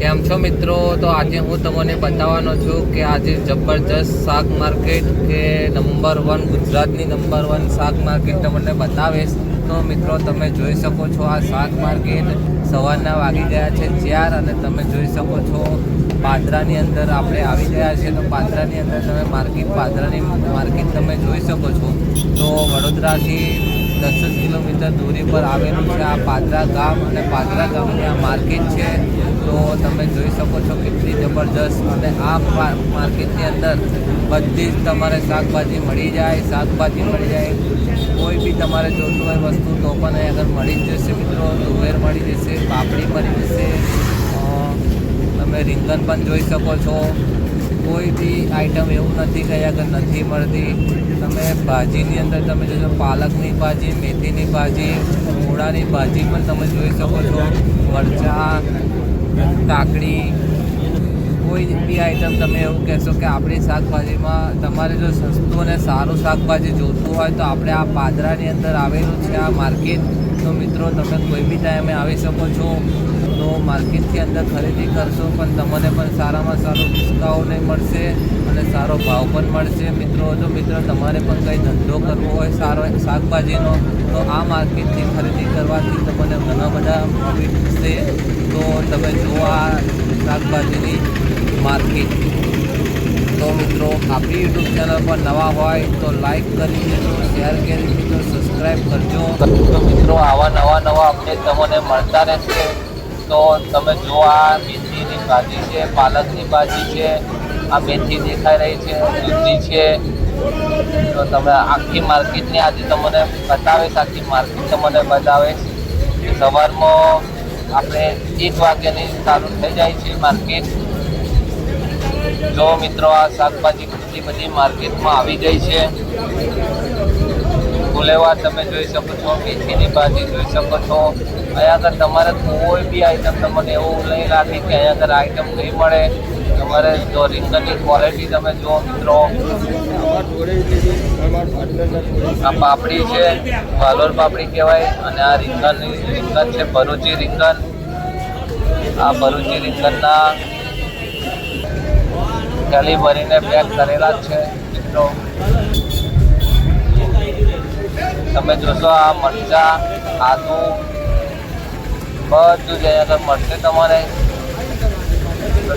કેમ છો મિત્રો? તો આજે હું તમને બતાવવાનો છું કે આજે જબરજસ્ત શાક માર્કેટ કે નંબર વન ગુજરાતની નંબર વન શાક માર્કેટ તમને બતાવીશ. તો મિત્રો, તમે જોઈ શકો છો આ શાક માર્કેટ સવારના વાગી ગયા છે ચાર અને તમે જોઈ શકો છો પાદરાની અંદર આપણે આવી ગયા છે તો પાદરાની અંદર તમે માર્કેટ, પાદરાની માર્કેટ તમે જોઈ શકો છો. તો વડોદરાથી દસ જ કિલોમીટર દૂરી પર આવેલું છે આ પાદરા ગામ અને પાદરા ગામની આ માર્કેટ છે. તો તમે જોઈ શકો છો કેટલી જબરજસ્ત અને આ માર્કેટની અંદર બધી જ તમારે શાકભાજી મળી જાય, શાકભાજી મળી જાય. કોઈ બી તમારે જોતું હોય વસ્તુ તો પણ અહીં આગળ મળી જ જશે મિત્રો. તુવેર મળી જશે, પાપડી મળી જશે. તમે રીંગણ પણ જોઈ શકો છો. કોઈ બી આઈટમ એવું નથી કે નથી મળતી. તમે ભાજીની અંદર તમે જોશો પાલકની ભાજી, મેથીની ભાજી, મૂળાની ભાજી પણ તમે જોઈ શકો છો. મરચાં, કાકડી, કોઈ બી આઈટમ તમે એવું કહેશો કે આપણી શાકભાજીમાં તમારે જો સસ્તું અને સારું શાકભાજી જોતું હોય તો આપણે આ પાદરાની અંદર આવેલું છે, આ માર્કેટ તો મિત્રો, તમે કોઈ બી ટાઈમે આવી શકો છો. તો માર્કેટથી અંદર ખરીદી કરશો, પણ તમને પણ સારામાં સારો ડિસ્કાઉન્ટ મળશે અને સારો ભાવ પણ મળશે. મિત્રો, જો મિત્રો તમારે પણ કંઈ ધંધો કરવો હોય, સારો શાકભાજીનો, તો આ માર્કેટથી ખરીદી કરવાથી તમને ઘણા બધા પ્રોફિટ થશે. તો તમે જુઓ આ શાકભાજીની માર્કેટ. તો મિત્રો, આપણી યુટ્યુબ ચેનલ પર નવા હોય તો લાઈક કરી દેજો શેર કરી દેજો સબસ્ક્રાઈબ કરજો. તો મિત્રો, આવા નવા નવા અપડેટ તમને મળતા રહેશે. તો તમે જો આ મેથીની ભાજી છે, પાલકની ભાજી છે, આ મેથી દેખાઈ રહી છે દૂધી છે, તો તમે આખી માર્કેટની આજે તમને બતાવીશ, આખી માર્કેટ તમને બતાવીશ સવારમાં આપણે એક વાગ્યાની ચાલુ થઈ જાય છે માર્કેટ. જો મિત્રો, આ શાકભાજી કેટલી બધી માર્કેટમાં આવી ગઈ છે. ફુલેવાર તમે જોઈ શકો છો, મેથીની ભાજી જોઈ શકો છો. અહીંયા આગળ તમારે કોઈ બી આઈટમ તમને એવું નહીં લાગે કે અહીંયા આગળ આઈટમ નહીં મળે. તમારે જો રીંગણની ક્વોલિટી તમે જુઓ મિત્રો. આ પાપડી છે, વાલોર પાપડી કહેવાય, અને આ રીંગણની રીંગણ છે, ભરૂચી રીંગણ. આ ભરૂચી રીંગણના થેલી ભરીને પેક કરેલા છે, મિત્રો. તમે જોશો આ મરચા, આદુ, બધું જ અહીંયા મળશે તમારે.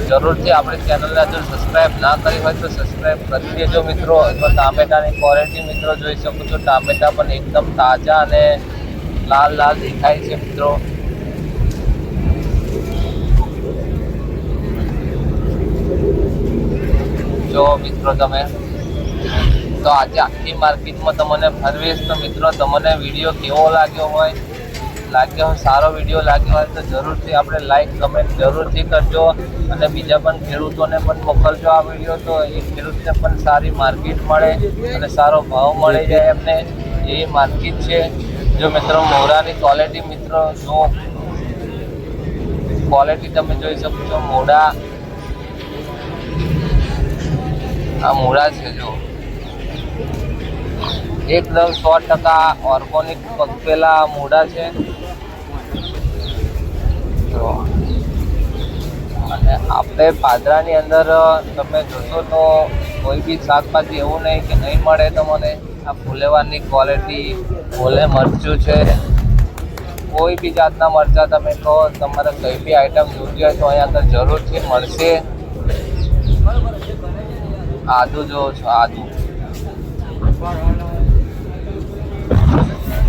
જરૂરથી આપણી ચેનલને હજુ સબસ્ક્રાઈબ ના કરી હોય તો સબસ્ક્રાઈબ કરી દેજો મિત્રો. તો ટામેટાની ક્વોલિટી મિત્રો જોઈ શકો છો. ટામેટા પણ એકદમ તાજા અને લાલ લાલ દેખાય છે મિત્રો. જો મિત્રો તમે તો આજે આખી માર્કેટમાં તમને ફરવીશ. તો મિત્રો, તમને વીડિયો કેવો લાગ્યો હોય લાગ્યો હોય, સારો વીડિયો લાગ્યો હોય તો જરૂરથી આપણે લાઈક કમેન્ટ જરૂરથી કરજો. અને બીજા પણ ખેડૂતોને પણ મોકલજો આ વીડિયો. તો એ ખેડૂતને પણ સારી માર્કેટ મળે અને સારો ભાવ મળી જાય એમને. એ માર્કેટ છે. જો મિત્રો મોરાની ક્વોલિટી મિત્રો, જો ક્વોલિટી તમે જોઈ શકો છો મોડા આ મોડા છે, જો. એકદમ સો ટકા ઓર્ગોનિક પકવેલા મૂડા છે. અને આપણે પાદરાની અંદર તમે જોશો તો કોઈ બી શાકભાજી એવું નહીં કે નહીં મળે તમને આ ફુલેવાની ક્વોલિટી ફૂલે મરચું છે. કોઈ બી જાતના મરચાં તમે કહો તમારે કઈ બી આઈટમ જોઈતી હોય તો અહીંયા આગળ જરૂરથી મળશે. આદુ જો છો, આદુ.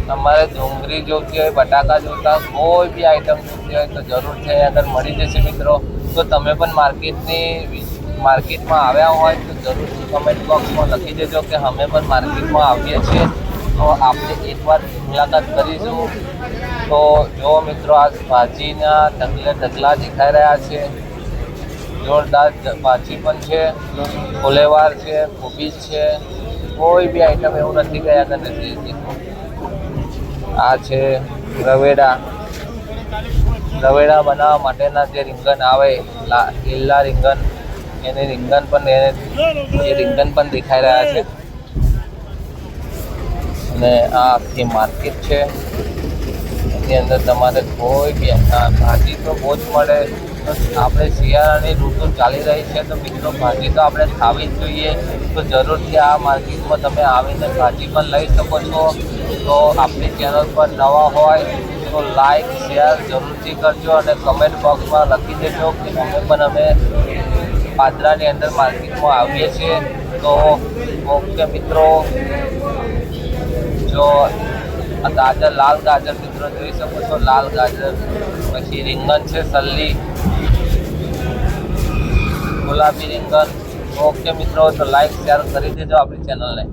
તમારે ડુંગળી જોઈતી હોય બટાકા હોય, કોઈ બી આઈટમ જોઈતી હોય તો જરૂર છે આગળ મળી જશે મિત્રો તો તમે પણ માર્કેટની માર્કેટમાં આવ્યા હોય તો જરૂરથી કમેન્ટ બોક્સમાં લખી દેજો કે અમે પણ માર્કેટમાં આવીએ છીએ. તો આપણે એકવાર મુલાકાત કરીશું. તો જો મિત્રો આ ભાજીના ઢગલે ઢગલા દેખાઈ રહ્યા છે. જોરદાર ભાજી પણ છે. ફુલેવાર છે કોબીજ છે. કોઈ બી આઈટમ એવું નથી ગયા આગળ નથી આ છે રવેડા. રવેડા બનાવવા માટેના જે રીંગણ આવે લીલા રીંગણ, એને રીંગણ પણ એને એ રીંગણ પણ દેખાઈ રહ્યા છે. અને આ આખી માર્કેટ છે. એની અંદર તમારે કોઈ બી ભાજી તો બહુ જ મળે. આપણે શિયાળાની ઋતુ ચાલી રહી છે તો મિત્રો, ભાજી તો આપણે ખાવી જ જોઈએ. તો જરૂરથી આ માર્કેટમાં તમે આવીને ભાજી પણ લઈ શકો છો. તો આપણી ચેનલ પર નવા હોય તો લાઈક, શેર જરૂરથી કરજો અને કમેન્ટ બોક્સમાં લખી દેજો કે અમે પણ અમે પાદરાની અંદર માર્કેટમાં આવીએ છીએ. તો ઓકે મિત્રો, જો આ ગાજર, લાલ ગાજર મિત્રો જોઈ શકો છો, લાલ ગાજર. પછી રીંગણ છે, સલ્લી. ગુલાબી રીંગણ. ઓકે મિત્રો, તો લાઈક શેર કરી દેજો આપણી ચેનલને